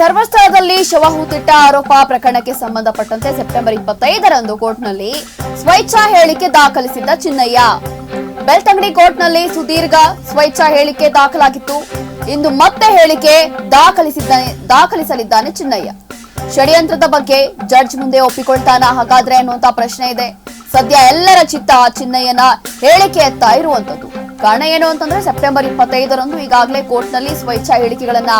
ಧರ್ಮಸ್ಥಳದಲ್ಲಿ ಶವ ಹೂತಿಟ್ಟ ಆರೋಪ ಪ್ರಕರಣಕ್ಕೆ ಸಂಬಂಧಪಟ್ಟಂತೆ ಸೆಪ್ಟೆಂಬರ್ ಇಪ್ಪತ್ತೈದರಂದು ಕೋರ್ಟ್ನಲ್ಲಿ ಸ್ವೇಚ್ಛಾ ಹೇಳಿಕೆ ದಾಖಲಿಸಿದ್ದ ಚಿನ್ನಯ್ಯ. ಬೆಳ್ತಂಗಡಿ ಕೋರ್ಟ್ನಲ್ಲಿ ಸುದೀರ್ಘ ಸ್ವೇಚ್ಛಾ ಹೇಳಿಕೆ ದಾಖಲಾಗಿತ್ತು. ಇಂದು ಮತ್ತೆ ಹೇಳಿಕೆ ದಾಖಲಿಸಿದ್ದಾನೆ ದಾಖಲಿಸಲಿದ್ದಾನೆ ಚಿನ್ನಯ್ಯ. ಷಡ್ಯಂತ್ರದ ಬಗ್ಗೆ ಜಡ್ಜ್ ಮುಂದೆ ಒಪ್ಪಿಕೊಳ್ತಾನ ಹಾಗಾದ್ರೆ ಅನ್ನುವಂತ ಪ್ರಶ್ನೆ ಇದೆ. ಸದ್ಯ ಎಲ್ಲರ ಚಿತ್ತ ಚಿನ್ನಯ್ಯನ ಹೇಳಿಕೆಯತ್ತ ಇರುವಂತದ್ದು. ಕಾರಣ ಏನು ಅಂತಂದ್ರೆ ಸೆಪ್ಟೆಂಬರ್ ಇಪ್ಪತ್ತೈದರಂದು ಈಗಾಗಲೇ ಕೋರ್ಟ್ನಲ್ಲಿ ಸ್ವೇಚ್ಛಾ ಹೇಳಿಕೆಗಳನ್ನ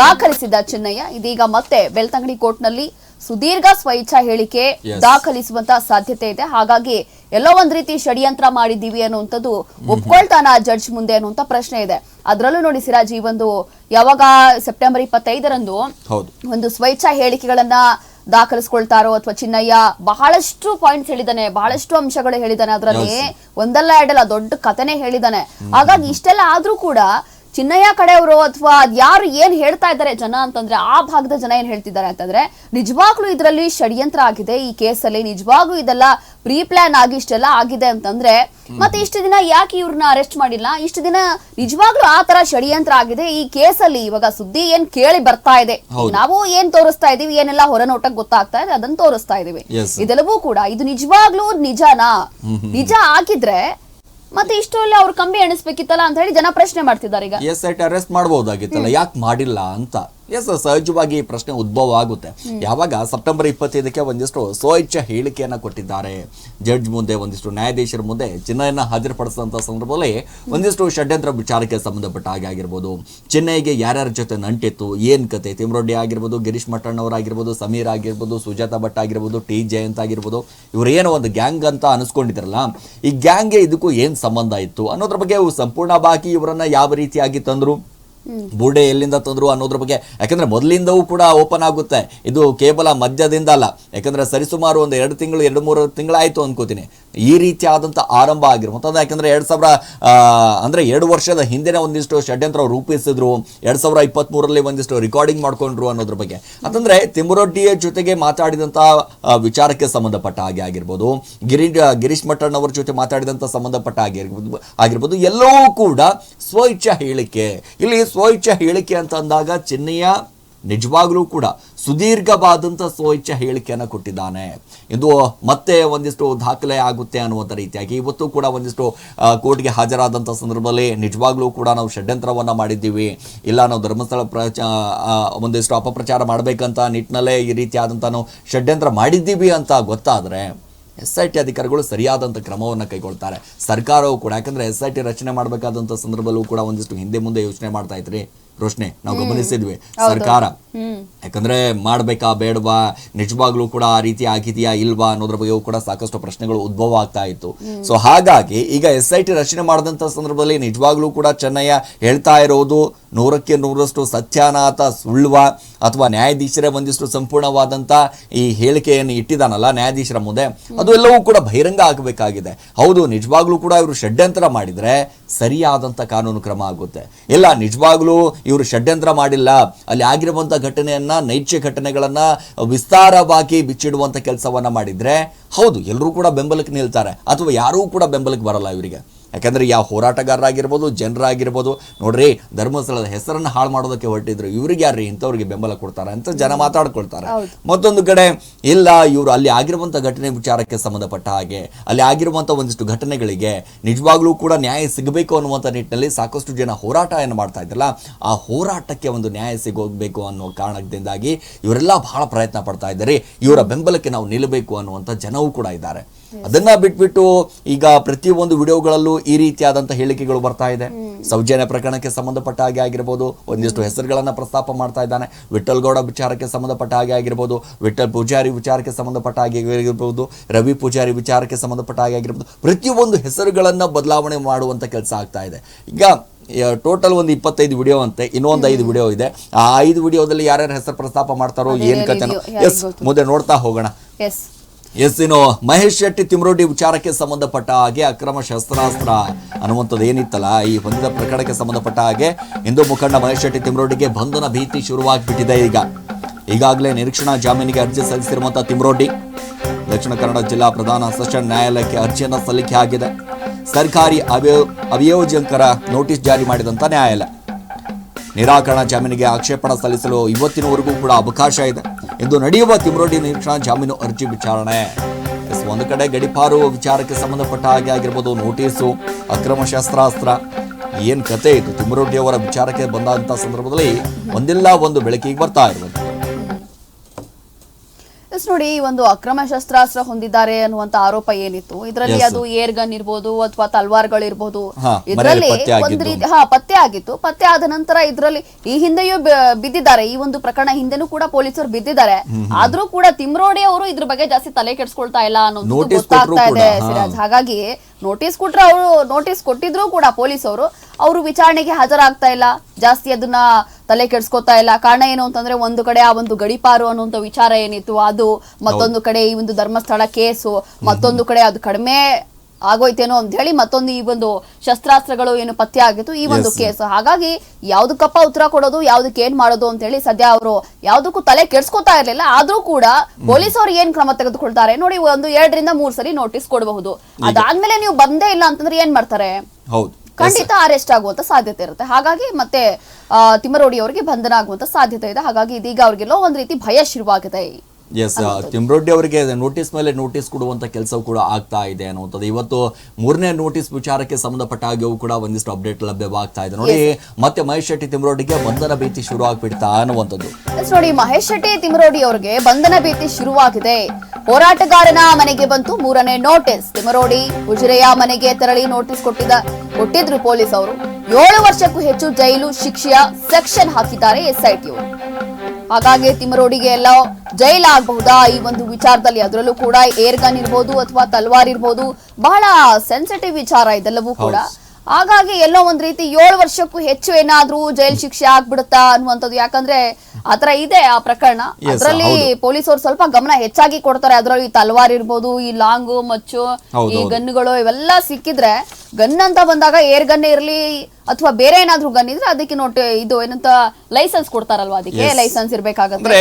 ದಾಖಲಿಸಿದ್ದ ಚೆನ್ನಯ್ಯ. ಇದೀಗ ಮತ್ತೆ ಬೆಳ್ತಂಗಡಿ ಕೋರ್ಟ್ನಲ್ಲಿ ಸುದೀರ್ಘ ಸ್ವೇಚ್ಛಾ ಹೇಳಿಕೆ ದಾಖಲಿಸುವಂತ ಸಾಧ್ಯತೆ ಇದೆ. ಹಾಗಾಗಿ ಎಲ್ಲೋ ಒಂದ್ ರೀತಿ ಷಡ್ಯಂತ್ರ ಮಾಡಿದ್ದೀವಿ ಅನ್ನುವಂಥದ್ದು ಒಪ್ಕೊಳ್ತಾನ ಜಡ್ಜ್ ಮುಂದೆ ಅನ್ನುವಂತ ಪ್ರಶ್ನೆ ಇದೆ. ಅದ್ರಲ್ಲೂ ನೋಡಿ ಸಿರಾಜ್ ಈ ಒಂದು ಯಾವಾಗ ಸೆಪ್ಟೆಂಬರ್ ಇಪ್ಪತ್ತೈದರಂದು ಒಂದು ಸ್ವೇಚ್ಛಾ ಹೇಳಿಕೆಗಳನ್ನ ದಾಖಲಿಸ್ಕೊಳ್ತಾರೋ ಅಥವಾ ಚಿನ್ನಯ್ಯ ಬಹಳಷ್ಟು ಪಾಯಿಂಟ್ಸ್ ಹೇಳಿದಾನೆ ಬಹಳಷ್ಟು ಅಂಶಗಳು ಹೇಳಿದಾನೆ ಅದರಲ್ಲಿ ಒಂದಲ್ಲ ಎರಡಲ್ಲ ದೊಡ್ಡ ಕಥೆನೆ ಹೇಳಿದಾನೆ ಹಾಗಾಗಿ ಇಷ್ಟೆಲ್ಲ ಆದ್ರೂ ಕೂಡ ಚಿನ್ನಯ್ಯ ಕಡೆಯವರು ಅಥವಾ ಯಾರು ಏನ್ ಹೇಳ್ತಾ ಇದ್ದಾರೆ ಜನ ಅಂತಂದ್ರೆ ಆ ಭಾಗದ ಜನ ಏನ್ ಹೇಳ್ತಿದ್ದಾರೆ ಅಂತಂದ್ರೆ ನಿಜವಾಗ್ಲೂ ಇದರಲ್ಲಿ ಷಡ್ಯಂತ್ರ ಆಗಿದೆ. ಈ ಕೇಸಲ್ಲಿ ನಿಜವಾಗ್ಲೂ ಇದೆಲ್ಲ ಪ್ರೀ ಪ್ಲಾನ್ ಆಗಿ ಇಷ್ಟೆಲ್ಲ ಆಗಿದೆ ಅಂತಂದ್ರೆ ಮತ್ತೆ ಇಷ್ಟು ದಿನ ಯಾಕೆ ಇವ್ರನ್ನ ಅರೆಸ್ಟ್ ಮಾಡಿಲ್ಲ? ಇಷ್ಟು ದಿನ ನಿಜವಾಗ್ಲೂ ಆ ತರ ಷಡ್ಯಂತ್ರ ಆಗಿದೆ. ಈ ಕೇಸಲ್ಲಿ ಇವಾಗ ಸುದ್ದಿ ಏನ್ ಕೇಳಿ ಬರ್ತಾ ಇದೆ. ನಾವು ಏನ್ ತೋರಿಸ್ತಾ ಇದೀವಿ ಏನೆಲ್ಲ ಹೊರನೋಟಕ್ಕೆ ಗೊತ್ತಾಗ್ತಾ ಇದೆ ಅದನ್ನ ತೋರಿಸ್ತಾ ಇದೀವಿ. ಇದೆಲ್ಲವೂ ಕೂಡ ಇದು ನಿಜವಾಗ್ಲೂ ನಿಜನಾ? ನಿಜ ಆಗಿದ್ರೆ ಮತ್ತೆ ಇಷ್ಟರಲ್ಲಿ ಅವ್ರು ಕಂಬಿ ಎಣಿಸ್ಬೇಕಿತ್ತಲ್ಲ ಅಂತ ಹೇಳಿ ಜನ ಪ್ರಶ್ನೆ ಮಾಡ್ತಿದ್ದಾರೆ ಈಗ. ಎಸ್ ಐಟ್ ಅರೆಸ್ಟ್ ಮಾಡಬಹುದಾಗಿತ್ತಲ್ಲ ಯಾಕೆ ಮಾಡಿಲ್ಲ ಅಂತ. ಎಸ್ ಸಹಜವಾಗಿ ಈ ಪ್ರಶ್ನೆ ಉದ್ಭವ ಆಗುತ್ತೆ. ಯಾವಾಗ ಸೆಪ್ಟೆಂಬರ್ ಇಪ್ಪತ್ತೈದಕ್ಕೆ ಒಂದಿಷ್ಟು ಸ್ವಇಚ್ಛ ಹೇಳಿಕೆಯನ್ನು ಕೊಟ್ಟಿದ್ದಾರೆ. ಜಡ್ಜ್ ಮುಂದೆ ಒಂದಿಷ್ಟು ನ್ಯಾಯಾಧೀಶರ ಮುಂದೆ ಚಿನ್ನಯನ್ನ ಹಾಜರುಪಡಿಸಿದಂಥ ಸಂದರ್ಭದಲ್ಲಿ ಒಂದಿಷ್ಟು ಷಡ್ಯಂತ್ರ ವಿಚಾರಕ್ಕೆ ಸಂಬಂಧಪಟ್ಟ ಹಾಗೆ ಆಗಿರ್ಬೋದು. ಚೆನ್ನೈಗೆ ಯಾರ್ಯಾರ ಜೊತೆ ನಂಟಿತ್ತು, ಏನು ಕತೆ, ತಿಮ್ರೊಡ್ಡಿ ಆಗಿರ್ಬೋದು, ಗಿರೀಶ್ ಮಠಣ್ಣವರಾಗಿರ್ಬೋದು ಸಮೀರ್ ಆಗಿರ್ಬೋದು, ಸುಜಾತ ಭಟ್ ಆಗಿರ್ಬೋದು, ಟಿ ಜಯಂತ್ ಆಗಿರ್ಬೋದು ಇವರೇನೋ ಒಂದು ಗ್ಯಾಂಗ್ ಅಂತ ಅನಿಸ್ಕೊಂಡಿದ್ರಲ್ಲ, ಈ ಗ್ಯಾಂಗ್ಗೆ ಇದಕ್ಕೂ ಏನು ಸಂಬಂಧ ಇತ್ತು ಅನ್ನೋದ್ರ ಬಗ್ಗೆ ಸಂಪೂರ್ಣ ಬಾಕಿ ಇವರನ್ನು ಯಾವ ರೀತಿಯಾಗಿ ತಂದ್ರು? ಬುರ್ಡೆ ಎಲ್ಲಿಂದ ತಂದ್ರು ಅನ್ನೋದ್ರ ಬಗ್ಗೆ. ಯಾಕಂದ್ರೆ ಮೊದಲಿಂದವೂ ಕೂಡ ಓಪನ್ ಆಗುತ್ತೆ. ಇದು ಕೇವಲ ಮಧ್ಯದಿಂದ ಅಲ್ಲ. ಯಾಕಂದ್ರೆ ಸರಿಸುಮಾರು ಒಂದು ಎರಡು ತಿಂಗಳು, ಎರಡು ಮೂರು ತಿಂಗಳಾಯ್ತು ಅನ್ಕೋತೀನಿ. ಈ ರೀತಿಯಾದಂಥ ಆರಂಭ ಆಗಿರುವಂಥದ್ದು ಯಾಕೆಂದರೆ ಎರಡು ಸಾವಿರ ಅಂದರೆ ಎರಡು ವರ್ಷದ ಹಿಂದೆನೇ ಒಂದಿಷ್ಟು ಷಡ್ಯಂತ್ರ ರೂಪಿಸಿದ್ರು. ಎರಡು ಸಾವಿರ ಇಪ್ಪತ್ತ್ಮೂರರಲ್ಲಿ ಒಂದಿಷ್ಟು ರೆಕಾರ್ಡಿಂಗ್ ಮಾಡ್ಕೊಂಡ್ರು ಅನ್ನೋದ್ರ ಬಗ್ಗೆ. ಅಂತಂದರೆ ತಿಮ್ಮರೊಡ್ಡಿಯ ಜೊತೆಗೆ ಮಾತಾಡಿದಂಥ ವಿಚಾರಕ್ಕೆ ಸಂಬಂಧಪಟ್ಟ ಹಾಗೆ ಆಗಿರ್ಬೋದು. ಗಿರಿ ಗಿರೀಶ್ ಮಠಣ್ಣವ್ರ ಜೊತೆ ಮಾತಾಡಿದಂಥ ಸಂಬಂಧಪಟ್ಟ ಹಾಗೆ ಆಗಿರ್ಬೋದು ಎಲ್ಲವೂ ಕೂಡ ಸ್ವಇಚ್ಛ ಹೇಳಿಕೆ. ಇಲ್ಲಿ ಸ್ವಇಚ್ಛ ಹೇಳಿಕೆ ಅಂತ ಅಂದಾಗ ಚೆನ್ನಯ್ಯ ನಿಜವಾಗ್ಲೂ ಕೂಡ ಸುದೀರ್ಘವಾದಂಥ ಸ್ವಇಚ್ಛ ಹೇಳಿಕೆಯನ್ನು ಕೊಟ್ಟಿದ್ದಾನೆ. ಇದು ಮತ್ತೆ ಒಂದಿಷ್ಟು ದಾಖಲೆ ಆಗುತ್ತೆ ಅನ್ನುವಂಥ ರೀತಿಯಾಗಿ ಇವತ್ತು ಕೂಡ ಒಂದಿಷ್ಟು ಕೋರ್ಟ್ಗೆ ಹಾಜರಾದಂಥ ಸಂದರ್ಭದಲ್ಲಿ ನಿಜವಾಗ್ಲೂ ಕೂಡ ನಾವು ಷಡ್ಯಂತ್ರವನ್ನು ಮಾಡಿದ್ದೀವಿ. ಇಲ್ಲ ನಾವು ಧರ್ಮಸ್ಥಳ ಪ್ರಚ ಒಂದಿಷ್ಟು ಅಪಪ್ರಚಾರ ಮಾಡಬೇಕಂತ ನಿಟ್ಟಿನಲ್ಲೇ ಈ ರೀತಿಯಾದಂಥ ನಾವು ಷಡ್ಯಂತ್ರ ಮಾಡಿದ್ದೀವಿ ಅಂತ ಗೊತ್ತಾದರೆ ಎಸ್ ಐ ಟಿ ಅಧಿಕಾರಿಗಳು ಸರಿಯಾದಂಥ ಕ್ರಮವನ್ನು ಕೈಗೊಳ್ತಾರೆ. ಸರ್ಕಾರವು ಕೂಡ, ಯಾಕಂದರೆ ಎಸ್ ಐ ಟಿ ರಚನೆ ಮಾಡಬೇಕಾದಂಥ ಸಂದರ್ಭದಲ್ಲೂ ಕೂಡ ಒಂದಿಷ್ಟು ಹಿಂದೆ ಮುಂದೆ ಯೋಚನೆ ಮಾಡ್ತಾ ಇದ್ರಿ. ರೋಶ್ನೆ ನಾವು ಗಮನಿಸಿದ್ವಿ. ಸರ್ಕಾರ ಯಾಕಂದ್ರೆ ಮಾಡ್ಬೇಕಾ ಬೇಡವಾ? ನಿಜವಾಗ್ಲೂ ಕೂಡ ಆ ರೀತಿ ಆಗಿದೆಯಾ ಇಲ್ವಾ ಅನ್ನೋದ್ರ ಬಗ್ಗೆಯೂ ಕೂಡ ಸಾಕಷ್ಟು ಪ್ರಶ್ನೆಗಳು ಉದ್ಭವ ಆಗ್ತಾ ಇತ್ತು. ಸೊ ಹಾಗಾಗಿ ಈಗ ಎಸ್ ಐ ಟಿ ರಚನೆ ಮಾಡಿದಂತ ಸಂದರ್ಭದಲ್ಲಿ ನಿಜವಾಗ್ಲೂ ಕೂಡ ಚೆನ್ನಯ್ಯ ಹೇಳ್ತಾ ಇರೋದು ನೂರಕ್ಕೆ ನೂರಷ್ಟು ಸತ್ಯಾನಾಥ ಸುಳ್ಳುವ ಅಥವಾ ನ್ಯಾಯಾಧೀಶರೇ ಒಂದಿಷ್ಟು ಸಂಪೂರ್ಣವಾದಂತ ಈ ಹೇಳಿಕೆಯನ್ನು ಇಟ್ಟಿದಾನಲ್ಲ ನ್ಯಾಯಾಧೀಶರ ಮುಂದೆ. ಅದು ಎಲ್ಲವೂ ಕೂಡ ಬಹಿರಂಗ ಆಗಬೇಕಾಗಿದೆ. ಹೌದು ನಿಜವಾಗ್ಲೂ ಕೂಡ ಇವರು ಷಡ್ಯಂತ್ರ ಮಾಡಿದ್ರೆ ಸರಿಯಾದಂತ ಕಾನೂನು ಕ್ರಮ ಆಗುತ್ತೆ. ಇಲ್ಲ ನಿಜವಾಗ್ಲೂ ಇವರು ಷಡ್ಯಂತ್ರ ಮಾಡಿಲ್ಲ ಅಲ್ಲಿ ಆಗಿರುವಂಥ ಘಟನೆಯನ್ನ, ನೈಜ ಘಟನೆಗಳನ್ನ ವಿಸ್ತಾರವಾಗಿ ಬಿಚ್ಚಿಡುವಂಥ ಕೆಲಸವನ್ನ ಮಾಡಿದ್ರೆ, ಹೌದು ಎಲ್ಲರೂ ಕೂಡ ಬೆಂಬಲಕ್ಕೆ ನಿಲ್ತಾರೆ. ಅಥವಾ ಯಾರೂ ಕೂಡ ಬೆಂಬಲಕ್ಕೆ ಬರಲ್ಲ ಇವರಿಗೆ. ಯಾಕಂದ್ರೆ ಯಾವ ಹೋರಾಟಗಾರರಾಗಿರ್ಬೋದು ಜನರಾಗಿರ್ಬೋದು. ನೋಡ್ರಿ ಧರ್ಮಸ್ಥಳದ ಹೆಸರನ್ನು ಹಾಳು ಮಾಡೋದಕ್ಕೆ ಹೊರಟಿದ್ರು. ಇವ್ರಿಗೆ ಯಾರ್ರಿ? ಇಂಥವ್ರಿಗೆ ಬೆಂಬಲ ಕೊಡ್ತಾರೆ. ಅಂತ ಜನ ಮಾತಾಡ್ಕೊಳ್ತಾರೆ. ಮತ್ತೊಂದು ಕಡೆ ಇಲ್ಲ ಇವರು ಅಲ್ಲಿ ಆಗಿರುವಂಥ ಘಟನೆ ವಿಚಾರಕ್ಕೆ ಸಂಬಂಧಪಟ್ಟ ಹಾಗೆ ಅಲ್ಲಿ ಆಗಿರುವಂಥ ಒಂದಿಷ್ಟು ಘಟನೆಗಳಿಗೆ ನಿಜವಾಗ್ಲೂ ಕೂಡ ನ್ಯಾಯ ಸಿಗಬೇಕು ಅನ್ನುವಂಥ ನಿಟ್ಟಿನಲ್ಲಿ ಸಾಕಷ್ಟು ಜನ ಹೋರಾಟ ಏನು ಮಾಡ್ತಾ ಇದ್ರಲ್ಲ ಆ ಹೋರಾಟಕ್ಕೆ ಒಂದು ನ್ಯಾಯ ಸಿಗೋಗಬೇಕು ಅನ್ನೋ ಕಾರಣದಿಂದಾಗಿ ಇವರೆಲ್ಲ ಬಹಳ ಪ್ರಯತ್ನ ಪಡ್ತಾ ಇದ್ದಾರೆ. ಇವರ ಬೆಂಬಲಕ್ಕೆ ನಾವು ನಿಲ್ಲಬೇಕು ಅನ್ನುವಂಥ ಜನವೂ ಕೂಡ ಇದ್ದಾರೆ. ಅದನ್ನ ಬಿಟ್ಬಿಟ್ಟು ಈಗ ಪ್ರತಿಯೊಂದು ವಿಡಿಯೋಗಳಲ್ಲೂ ಈ ರೀತಿಯಾದಂತಹ ಹೇಳಿಕೆಗಳು ಬರ್ತಾ ಇದೆ. ಸೌಜನ್ಯ ಪ್ರಕರಣಕ್ಕೆ ಸಂಬಂಧಪಟ್ಟ ಹಾಗೆ ಆಗಿರ್ಬೋದು ಒಂದಿಷ್ಟು ಹೆಸರುಗಳನ್ನ ಪ್ರಸ್ತಾಪ ಮಾಡ್ತಾ ಇದ್ದಾನೆ. ವಿಠಲ್ ಗೌಡ ವಿಚಾರಕ್ಕೆ ಸಂಬಂಧಪಟ್ಟ ಹಾಗೆ ಆಗಿರ್ಬೋದು ವಿಠಲ್ ಪೂಜಾರಿ ವಿಚಾರಕ್ಕೆ ಸಂಬಂಧಪಟ್ಟ ಹಾಗೆ ಆಗಿರ್ಬೋದು ರವಿ ಪೂಜಾರಿ ವಿಚಾರಕ್ಕೆ ಸಂಬಂಧಪಟ್ಟ ಹಾಗೆ ಆಗಿರ್ಬೋದು ಪ್ರತಿಯೊಂದು ಹೆಸರುಗಳನ್ನ ಬದಲಾವಣೆ ಮಾಡುವಂತ ಕೆಲಸ ಆಗ್ತಾ ಇದೆ. ಈಗ ಟೋಟಲ್ ಒಂದು ಇಪ್ಪತ್ತೈದು ವಿಡಿಯೋ ಅಂತೆ ಇನ್ನೊಂದು ಐದು ವಿಡಿಯೋ ಇದೆ. ಆ ಐದು ವಿಡಿಯೋದಲ್ಲಿ ಯಾರ್ಯಾರು ಹೆಸರು ಪ್ರಸ್ತಾಪ ಮಾಡ್ತಾರೋ ಏನ್ ಕಥೆನೋ. ಎಸ್ ಮುಂದೆ ನೋಡ್ತಾ ಹೋಗೋಣ. ಎಸ್, ಇನ್ನು ಮಹೇಶ್ ಶೆಟ್ಟಿ ತಿಮ್ರೋಡಿ ವಿಚಾರಕ್ಕೆ ಸಂಬಂಧಪಟ್ಟ ಹಾಗೆ ಅಕ್ರಮ ಶಸ್ತ್ರಾಸ್ತ್ರ ಅನ್ನುವಂಥದ್ದು ಏನಿತ್ತಲ್ಲ, ಈ ಹೊಂದಿದ ಪ್ರಕರಣಕ್ಕೆ ಸಂಬಂಧಪಟ್ಟ ಹಾಗೆ ಹಿಂದೂ ಮುಖಂಡ ಮಹೇಶ್ ಶೆಟ್ಟಿ ತಿಮ್ರೋಡಿಗೆ ಬಂಧನ ಭೀತಿ ಶುರುವಾಗ್ಬಿಟ್ಟಿದೆ ಈಗ. ಈಗಾಗಲೇ ನಿರೀಕ್ಷಣಾ ಜಾಮೀನಿಗೆ ಅರ್ಜಿ ಸಲ್ಲಿಸಿರುವಂತಹ ತಿಮ್ರೋಡಿ ದಕ್ಷಿಣ ಕನ್ನಡ ಜಿಲ್ಲಾ ಪ್ರಧಾನ ಸೆಷನ್ ನ್ಯಾಯಾಲಯಕ್ಕೆ ಅರ್ಜಿಯನ್ನು ಸಲ್ಲಿಕೆ ಆಗಿದೆ. ಸರ್ಕಾರಿ ಅವಿಯೋ, ಅವಿಯೋಜಕರ ನೋಟಿಸ್ ಜಾರಿ ಮಾಡಿದಂಥ ನ್ಯಾಯಾಲಯ. ನಿರಾಕರಣ ಜಾಮೀನಿಗೆ ಆಕ್ಷೇಪಣೆ ಸಲ್ಲಿಸಲು ಇವತ್ತಿನವರೆಗೂ ಕೂಡ ಅವಕಾಶ ಇದೆ. ಇಂದು ನಡೆಯುವ ತಿಮ್ರೋಡಿ ನಿರೀಕ್ಷಣಾ ಜಾಮೀನು ಅರ್ಜಿ ವಿಚಾರಣೆ. ಒಂದು ಕಡೆ ಗಡಿಪಾರು ವಿಚಾರಕ್ಕೆ ಸಂಬಂಧಪಟ್ಟ ಹಾಗೆ ಆಗಿರ್ಬೋದು, ನೋಟಿಸು, ಅಕ್ರಮ ಶಸ್ತ್ರಾಸ್ತ್ರ. ಏನ್ ಕತೆ ಇದು? ತಿಮ್ಮರೊಡ್ಡಿ ಅವರ ವಿಚಾರಕ್ಕೆ ಬಂದಂತ ಸಂದರ್ಭದಲ್ಲಿ ಒಂದಿಲ್ಲ, ಒಂದು ಬೆಳಕಿಗೆ ಬರ್ತಾ ಇರುವಂತ. ಎಸ್ ನೋಡಿ ಈ ಒಂದು ಅಕ್ರಮ ಶಸ್ತ್ರಾಸ್ತ್ರ ಹೊಂದಿದ್ದಾರೆ ಅನ್ನುವಂತ ಆರೋಪ ಏನಿತ್ತು? ಇದರಲ್ಲಿ ಅದು ಏರ್ ಗನ್ ಇರ್ಬೋದು ಅಥವಾ ತಲ್ವಾರ್ಗಳಿರ್ಬೋದು. ಇರ್ಬೋದು ಇದರಲ್ಲಿ ಒಂದ್ ರೀತಿ ಹಾ ಪತ್ತೆ ಆಗಿತ್ತು. ಪತ್ತೆ ಆದ ನಂತರ ಇದರಲ್ಲಿ ಈ ಹಿಂದೆಯೂ ಬಿದ್ದಿದ್ದಾರೆ. ಈ ಒಂದು ಪ್ರಕರಣ ಹಿಂದೆನೂ ಕೂಡ ಪೊಲೀಸರು ಬಿದ್ದಿದ್ದಾರೆ. ಆದ್ರೂ ಕೂಡ ತಿಮ್ರೋಡಿ ಅವರು ಇದ್ರ ಬಗ್ಗೆ ಜಾಸ್ತಿ ತಲೆ ಕೆಡ್ಸ್ಕೊಳ್ತಾ ಇಲ್ಲ ಅನ್ನೋದು ಗೊತ್ತಾಗ್ತಾ ಇದೆ ಸಿರಾಜ್. ಹಾಗಾಗಿ ನೋಟಿಸ್ ಕೊಟ್ರೆ ಅವರು ನೋಟಿಸ್ ಕೊಟ್ಟಿದ್ರು ಕೂಡ ಪೊಲೀಸ್ ಅವರು. ವಿಚಾರಣೆಗೆ ಹಾಜರಾಗ್ತಾ ಇಲ್ಲ. ಜಾಸ್ತಿ ಅದನ್ನ ತಲೆ ಕೆಡ್ಸ್ಕೊತಾ ಇಲ್ಲ. ಕಾರಣ ಏನು ಅಂತಂದ್ರೆ ಒಂದು ಕಡೆ ಆ ಒಂದು ಗಡಿಪಾರು ಅನ್ನುವಂಥ ವಿಚಾರ ಏನಿತ್ತು ಅದು ಮತ್ತೊಂದು ಕಡೆ ಈ ಒಂದು ಧರ್ಮಸ್ಥಳ ಕೇಸು ಮತ್ತೊಂದು ಕಡೆ ಅದು ಕಡಿಮೆ ಆಗೋಯ್ತೇನೋ ಅಂತ ಹೇಳಿ ಮತ್ತೊಂದು ಈ ಒಂದು ಶಸ್ತ್ರಾಸ್ತ್ರಗಳು ಏನು ಪತ್ತೆ ಆಗಿತ್ತು ಈ ಒಂದು ಕೇಸ್. ಹಾಗಾಗಿ ಯಾವ್ದಕ್ಕಪ್ಪ ಉತ್ತರ ಕೊಡೋದು ಯಾವ್ದಕ್ಕೆ ಏನ್ ಮಾಡೋದು ಅಂತ ಹೇಳಿ ಸದ್ಯ ಅವರು ಯಾವ್ದಕ್ಕೂ ತಲೆ ಕೆಡ್ಸ್ಕೊತಾ ಇರ್ಲಿಲ್ಲ. ಆದ್ರೂ ಕೂಡ ಪೊಲೀಸ್ ಅವ್ರು ಏನ್ ಕ್ರಮ ತೆಗೆದುಕೊಳ್ತಾರೆ ನೋಡಿ ಒಂದು ಎರಡರಿಂದ ಮೂರ್ ಸರಿ ನೋಟಿಸ್ ಕೊಡಬಹುದು. ಅದಾದ್ಮೇಲೆ ನೀವು ಬಂದೇ ಇಲ್ಲ ಅಂತಂದ್ರೆ ಏನ್ ಮಾಡ್ತಾರೆ? ಖಂಡಿತ ಅರೆಸ್ಟ್ ಆಗುವಂತ ಸಾಧ್ಯತೆ ಇರುತ್ತೆ. ಹಾಗಾಗಿ ಮತ್ತೆ ತಿಮ್ಮರೋಡಿ ಅವರಿಗೆ ಬಂಧನ ಆಗುವಂತ ಸಾಧ್ಯತೆ ಇದೆ. ಹಾಗಾಗಿ ಇದೀಗ ಅವ್ರಿಗೆಲ್ಲೋ ಒಂದ್ ರೀತಿ ಭಯ ಶುರುವಾಗಿದೆ. ಎಸ್ ತಿಮ್ರೊಡ್ಡಿ ಅವರಿಗೆ ನೋಟಿಸ್ ಮೇಲೆ ನೋಟಿಸ್ ಕೊಡುವಂತ ಕೆಲಸ ಕೂಡ ಆಗ್ತಾ ಇದೆ ಅನ್ನುವಂಥದ್ದು. ಇವತ್ತು ಮೂರನೇ ನೋಟಿಸ್ ವಿಚಾರಕ್ಕೆ ಸಂಬಂಧಪಟ್ಟ ಹಾಗೆಯೂ ಕೂಡ ಒಂದಿಷ್ಟು ಅಪ್ಡೇಟ್ ಲಭ್ಯವಾಗ್ತಾ ಇದೆ. ನೋಡಿ ಮತ್ತೆ ಮಹೇಶ್ ಶೆಟ್ಟಿ ತಿಮ್ರೋಡಿಗೆ ಬಂಧನ ಭೀತಿ ಶುರು ಆಗ್ಬಿಡ್ತಾ ಅನ್ನುವಂಥದ್ದು ನೋಡಿ ಮಹೇಶ್ ಶೆಟ್ಟಿ ತಿಮ್ರೋಡಿ ಅವರಿಗೆ ಬಂಧನ ಭೀತಿ ಶುರುವಾಗಿದೆ. ಹೋರಾಟಗಾರನ ಮನೆಗೆ ಬಂತು ಮೂರನೇ ನೋಟಿಸ್ ತಿಮರೋಡಿ ಉಜಿರೆಯ ಮನೆಗೆ ತೆರಳಿ ನೋಟಿಸ್ ಕೊಟ್ಟಿದ್ದ ಕೊಟ್ಟಿದ್ರು ಪೊಲೀಸ್ ಅವರು. ಏಳು ವರ್ಷಕ್ಕೂ ಹೆಚ್ಚು ಜೈಲು ಶಿಕ್ಷೆಯ ಸೆಕ್ಷನ್ ಹಾಕಿದ್ದಾರೆ ಎಸ್ಐಟಿಯವರು. ಹಾಗಾಗಿ ತಿಮರೋಡಿಗೆ ಎಲ್ಲ ಜೈಲ್ ಆಗಬಹುದಾ ಈ ಒಂದು ವಿಚಾರದಲ್ಲಿ ಅದರಲ್ಲೂ ಕೂಡ ಏರ್ ಗನ್ ಇರ್ಬೋದು ಅಥವಾ ತಲ್ವಾರ್ ಇರ್ಬೋದು ಬಹಳ ಸೆನ್ಸಿಟಿವ್ ವಿಚಾರ ಇದೆಲ್ಲವೂ ಕೂಡ. ಹಾಗಾಗಿ ಎಲ್ಲೋ ಒಂದ್ ರೀತಿ ಏಳು ವರ್ಷಕ್ಕೂ ಹೆಚ್ಚು ಏನಾದ್ರೂ ಜೈಲ್ ಶಿಕ್ಷೆ ಆಗ್ಬಿಡುತ್ತಾ ಅನ್ನುವಂಥದ್ದು. ಯಾಕಂದ್ರೆ ಆತರ ಇದೆ ಆ ಪ್ರಕರಣ. ಅದರಲ್ಲಿ. ಪೊಲೀಸರು ಸ್ವಲ್ಪ ಗಮನ ಹೆಚ್ಚಾಗಿ ಕೊಡ್ತಾರೆ. ಅದರಲ್ಲಿ ತಲ್ವಾರ್ ಇರ್ಬೋದು ಈ ಲಾಂಗು ಮಚ್ಚು ಈ. ಗನ್ಗಳು ಇವೆಲ್ಲ ಸಿಕ್ಕಿದ್ರೆ ಗನ್ ಅಂತ ಬಂದಾಗ ಏರ್ ಗನ್ ಇರ್ಲಿ ಅಥವಾ ಬೇರೆ ಏನಾದ್ರೂ ಗನ್ ಇದ್ರೆ ಅದಕ್ಕೆ ನೋಟ್ ಇದು ಏನಂತ ಲೈಸೆನ್ಸ್ ಕೊಡ್ತಾರಲ್ವಾ ಅದಕ್ಕೆ? ಲೈಸೆನ್ಸ್ ಇರಬೇಕಾಗುತ್ತೆ.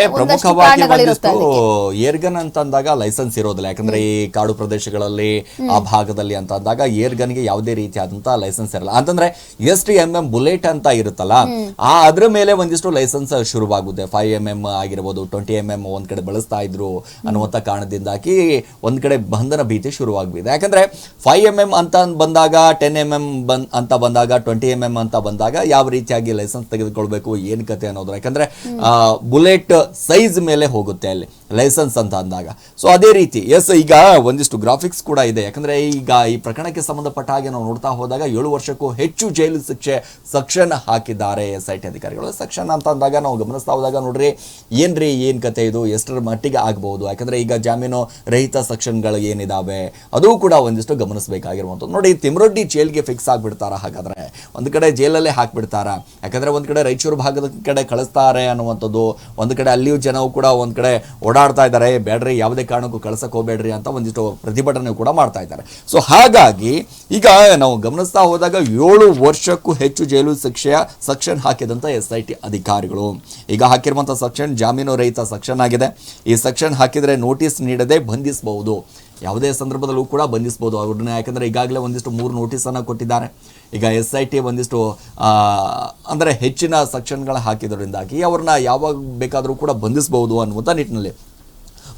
ಏರ್ಗನ್ ಅಂತ ಅಂದಾಗ ಲೈಸೆನ್ಸ್ ಇರೋದಿಲ್ಲ. ಯಾಕಂದ್ರೆ ಈ ಕಾಡು ಪ್ರದೇಶಗಳಲ್ಲಿ ಆ ಭಾಗದಲ್ಲಿ ಅಂತ ಅಂದಾಗ ಏರ್ಗನ್ಗೆ ಯಾವುದೇ ರೀತಿಯಾದಂತಹ ಲೈಸೆನ್ಸ್ ಇರಲ್ಲ. ಅಂತಂದ್ರೆ S T M M bullet ಅಂತ ಇರುತ್ತಲ್ಲ ಆ ಅದ್ರ ಮೇಲೆ ಒಂದಿಷ್ಟು ಲೈಸೆನ್ಸ್ ಶುರುವಾಗುತ್ತೆ. ಫೈವ್ ಎಂ ಎಂ ಆಗಿರ್ಬೋದು ಟ್ವೆಂಟಿ ಎಂ ಎಂ ಒಂದ್ ಕಡೆ ಬಳಸ್ತಾ ಇದ್ರು ಅನ್ನುವಂತ ಕಾರಣದಿಂದಾಗಿ ಒಂದ್ ಕಡೆ ಬಂಧನ ಭೀತಿ ಶುರುವಾಗ್ಬಿದೆ ಯಾಕಂದ್ರೆ ಫೈವ್ ಎಂ ಎಂ ಅಂತ ಬಂದಾಗ ಟೆನ್ ಎಂ ಎಂ ಅಂತ ಬಂದಾಗ ಟ್ವೆಂಟಿ ಎಂ ಎಂ ಅಂತ ಬಂದಾಗ ಯಾವ ರೀತಿಯಾಗಿ ಲೈಸೆನ್ಸ್ ತೆಗೆದುಕೊಳ್ಬೇಕು, ಏನ್ ಕತೆ ಅನ್ನೋದು ಯಾಕಂದ್ರೆ ಬುಲೆಟ್ ಸೈಜ್ ಮೇಲೆ ಹೋಗುತ್ತೆ ಅಲ್ಲಿ. ಲೈಸೆನ್ಸ್ ಅಂತ ಅಂದಾಗ. ಸೊ ಅದೇ ರೀತಿ ಎಸ್ ಈಗ ಒಂದಿಷ್ಟು ಗ್ರಾಫಿಕ್ಸ್ ಕೂಡ ಇದೆ. ಯಾಕಂದರೆ ಈಗ ಈ ಪ್ರಕರಣಕ್ಕೆ ಸಂಬಂಧಪಟ್ಟ ಹಾಗೆ ನಾವು ನೋಡ್ತಾ ಹೋದಾಗ ಏಳು ವರ್ಷಕ್ಕೂ ಹೆಚ್ಚು ಜೈಲು ಶಿಕ್ಷೆ ಸಕ್ಷನ್ ಹಾಕಿದ್ದಾರೆ ಎಸ್ ಐ ಟಿ ಅಧಿಕಾರಿಗಳು. ಸಕ್ಷನ್ ಅಂತ ಅಂದಾಗ ನಾವು ಗಮನಿಸ್ತಾ ಹೋದಾಗ ನೋಡ್ರಿ, ಏನ್ರಿ, ಏನು ಕತೆ ಇದು? ಎಷ್ಟರ ಮಟ್ಟಿಗೆ ಆಗ್ಬೋದು? ಯಾಕಂದರೆ ಈಗ ಜಾಮೀನು ರಹಿತ ಸೆಕ್ಷನ್ಗಳು ಏನಿದಾವೆ? ಅದು ಕೂಡ ಒಂದಿಷ್ಟು ಗಮನಿಸಬೇಕಾಗಿರುವಂಥದ್ದು. ನೋಡಿ, ತಿಮ್ರೊಡ್ಡಿ ಜೈಲ್ಗೆ ಫಿಕ್ಸ್ ಆಗಿಬಿಡ್ತಾರ ಹಾಗಾದ್ರೆ? ಒಂದು ಕಡೆ ಜೈಲಲ್ಲೇ ಹಾಕ್ಬಿಡ್ತಾರ? ಯಾಕಂದರೆ ಒಂದು ಕಡೆ ರಾಯಚೂರು ಭಾಗದ ಕಡೆ ಕಳಿಸ್ತಾರೆ ಅನ್ನುವಂಥದ್ದು. ಒಂದು ಕಡೆ ಅಲ್ಲಿಯೂ ಜನವು ಕೂಡ ಒಂದು ಕಡೆ ಓಡಾಡ್ತಾ ಇದ್ದಾರೆ. ಬೇಡ್ರಿ, ಯಾವುದೇ ಕಾರಣಕ್ಕೂ ಕಳ್ಸಕ್ಕೆ ಹೋಗ್ಬೇಡ್ರಿ ಅಂತ ಒಂದಿಷ್ಟು ಪ್ರತಿಭಟನೆ ಕೂಡ ಮಾಡ್ತಾ ಇದ್ದಾರೆ. ಸೊ ಹಾಗಾಗಿ ಈಗ ನಾವು ಗಮನಿಸ್ತಾ ಹೋದಾಗ ಏಳು ವರ್ಷಕ್ಕೂ ಹೆಚ್ಚು ಜೈಲು ಶಿಕ್ಷೆಯ ಸೆಕ್ಷನ್ ಹಾಕಿದಂಥ ಎಸ್ ಐ ಟಿ ಅಧಿಕಾರಿಗಳು. ಈಗ ಹಾಕಿರುವಂಥ ಸೆಕ್ಷನ್ ಜಾಮೀನು ರಹಿತ ಸೆಕ್ಷನ್ ಆಗಿದೆ. ಈ ಸೆಕ್ಷನ್ ಹಾಕಿದರೆ ನೋಟಿಸ್ ನೀಡದೆ ಬಂಧಿಸಬಹುದು. ಯಾವುದೇ ಸಂದರ್ಭದಲ್ಲೂ ಕೂಡ ಬಂಧಿಸಬಹುದು. ಅವ್ರನ್ನ ಯಾಕಂದರೆ ಈಗಾಗಲೇ ಒಂದಿಷ್ಟು ಮೂರು ನೋಟಿಸನ್ನು ಕೊಟ್ಟಿದ್ದಾರೆ. ಈಗ ಎಸ್ ಐ ಟಿ ಒಂದಿಷ್ಟು ಅಂದರೆ ಅಂದ್ರೆ ಹೆಚ್ಚಿನ ಸೆಕ್ಷನ್ಗಳ ಹಾಕಿದ್ರಿಂದಾಗಿ ಅವ್ರನ್ನ ಯಾವಾಗ ಬೇಕಾದರೂ ಕೂಡ ಬಂಧಿಸಬಹುದು ಅನ್ನುವಂಥ ನಿಟ್ಟಿನಲ್ಲಿ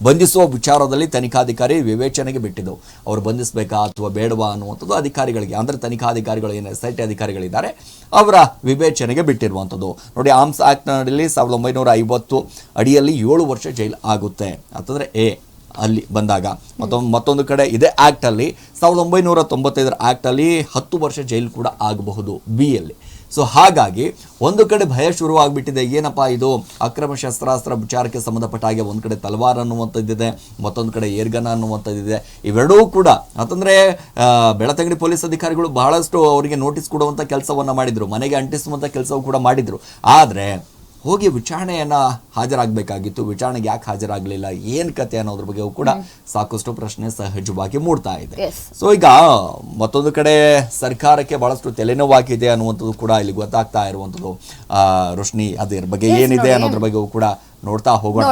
ಬಂಧಿಸುವ ವಿಚಾರದಲ್ಲಿ ತನಿಖಾಧಿಕಾರಿ ವಿವೇಚನೆಗೆ ಬಿಟ್ಟಿದ್ದು. ಅವರು ಬಂಧಿಸಬೇಕಾ ಅಥವಾ ಬೇಡವಾ ಅನ್ನುವಂಥದ್ದು ಅಧಿಕಾರಿಗಳಿಗೆ, ಅಂದರೆ ತನಿಖಾಧಿಕಾರಿಗಳು ಏನು ಎಸ್ ಐ ಟಿ ಅಧಿಕಾರಿಗಳಿದ್ದಾರೆ, ಅವರ ವಿವೇಚನೆಗೆ ಬಿಟ್ಟಿರುವಂಥದ್ದು. ನೋಡಿ, ಆರ್ಮ್ಸ್ ಆಕ್ಟ್ನಲ್ಲಿ ಸಾವಿರದ ಒಂಬೈನೂರ ಐವತ್ತು ಅಡಿಯಲ್ಲಿ ಏಳು ವರ್ಷ ಜೈಲು ಆಗುತ್ತೆ. ಅಂತಂದರೆ ಎ. ಅಲ್ಲಿ ಬಂದಾಗ. ಮತ್ತೊಂದು ಮತ್ತೊಂದು ಕಡೆ ಇದೇ ಆ್ಯಕ್ಟಲ್ಲಿ ಸಾವಿರದ ಒಂಬೈನೂರ ತೊಂಬತ್ತೈದರ ಆ್ಯಕ್ಟಲ್ಲಿ ಹತ್ತು ವರ್ಷ ಜೈಲು ಕೂಡ ಆಗಬಹುದು ಬಿ ಅಲ್ಲಿ. ಸೊ ಹಾಗಾಗಿ ಒಂದು ಕಡೆ ಭಯ ಶುರುವಾಗಿಬಿಟ್ಟಿದೆ ಏನಪ್ಪ ಇದು? ಅಕ್ರಮ ಶಸ್ತ್ರಾಸ್ತ್ರ ವಿಚಾರಕ್ಕೆ ಸಂಬಂಧಪಟ್ಟ ಹಾಗೆ ಒಂದು ಕಡೆ ತಲವಾರ್ ಅನ್ನುವಂಥದ್ದಿದೆ, ಮತ್ತೊಂದು ಕಡೆ ಏರ್ಗನ ಅನ್ನುವಂಥದ್ದಿದೆ. ಇವೆರಡೂ ಕೂಡ ಅಂತಂದರೆ ಬೆಳತಂಗಡಿ ಪೊಲೀಸ್ ಅಧಿಕಾರಿಗಳು ಬಹಳಷ್ಟು ಅವರಿಗೆ ನೋಟಿಸ್ ಕೊಡುವಂಥ ಕೆಲಸವನ್ನು ಮಾಡಿದರು. ಮನೆಗೆ ಅಂಟಿಸುವಂಥ ಕೆಲಸವೂ ಕೂಡ ಮಾಡಿದರು. ಆದ್ರೆ ಹೋಗಿ ವಿಚಾರಣೆಯನ್ನ ಹಾಜರಾಗಬೇಕಾಗಿತ್ತು. ವಿಚಾರಣೆಗೆ ಯಾಕೆ ಹಾಜರಾಗಲಿಲ್ಲ? ಏನ್ ಕತೆ ಅನ್ನೋದ್ರ ಬಗ್ಗೆ ಕೂಡ ಸಾಕಷ್ಟು ಪ್ರಶ್ನೆ ಸಹಜವಾಗಿ ಮೂಡ್ತಾ ಇದೆ. ಸೊ ಈಗ ಮತ್ತೊಂದು ಕಡೆ ಸರ್ಕಾರಕ್ಕೆ ಬಹಳಷ್ಟು ತಲೆನೋವಾಗಿದೆ ಅನ್ನುವಂಥದ್ದು ಕೂಡ ಇಲ್ಲಿ ಗೊತ್ತಾಗ್ತಾ ಇರುವಂಥದ್ದು. ಆ ರೋಶ್ನಿ ಅದ್ರ ಬಗ್ಗೆ ಏನಿದೆ. ಅನ್ನೋದ್ರ ಬಗ್ಗೆಯೂ ಕೂಡ ನೋಡ್ತಾ ಹೋಗೋಣ.